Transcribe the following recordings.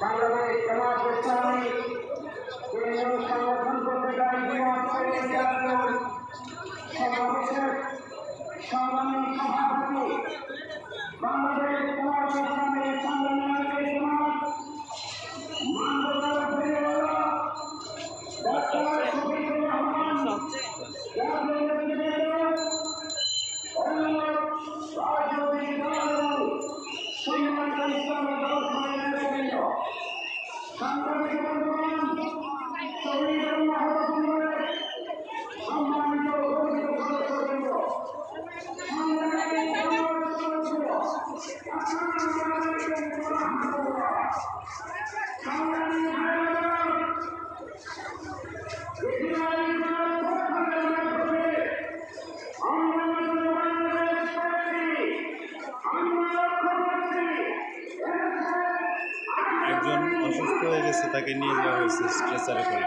বাংলাদেশ জামাত ইসলামী কেন্দ্রীয় সংগঠন সমাবেশের সংগ্রামী সভাপতি বাংলাদেশ জামাত ইসলামী জামাত মানবতার Oh my. হয়ে গেছে তাকে নিয়ে যাওয়া হয়েছে স্ট্রেচারে করে।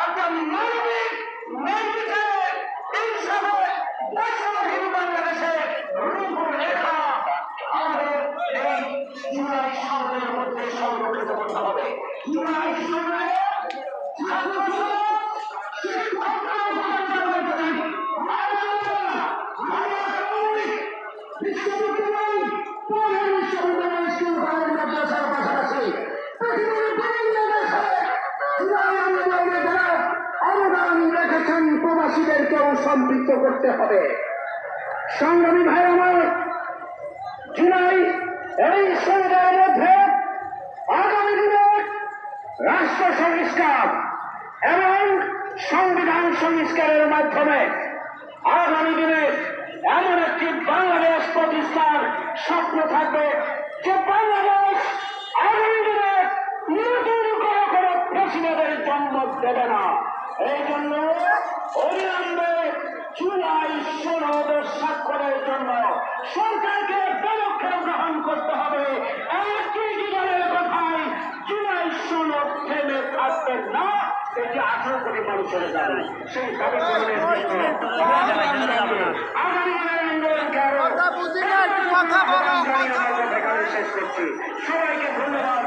একদম নৈতিক নৈতিকে ইনসাফে বৈষম্যহীন বাংলাদেশে রূপরেখা আমাদের এই জুলাই সনের মধ্যে করতে হবে। জুলাই সনে করতে হবে। সংগ্রামী ভাই আমার জুলাই এই সংগ্রামের মধ্যে আগামী দিনে রাষ্ট্র সংস্কার এবং সংবিধান সংস্কারের মাধ্যমে আগামী দিনে এমন একটি বাংলাদেশ প্রতিষ্ঠার স্বপ্ন থাকবে যে বাংলাদেশ আগামী দিনে নতুন করে কোনো প্রেসিডেন্টের জন্ম দেবে না। এই জন্য অবিলম্বে জুলাই সনদ স্বাক্ষরের জন্য সরকারকে পদক্ষেপ গ্রহণ করতে হবে। একটি জীবনের কথায় জুলাই সনদ থেমে থাকবে সবাইকে ধন্যবাদ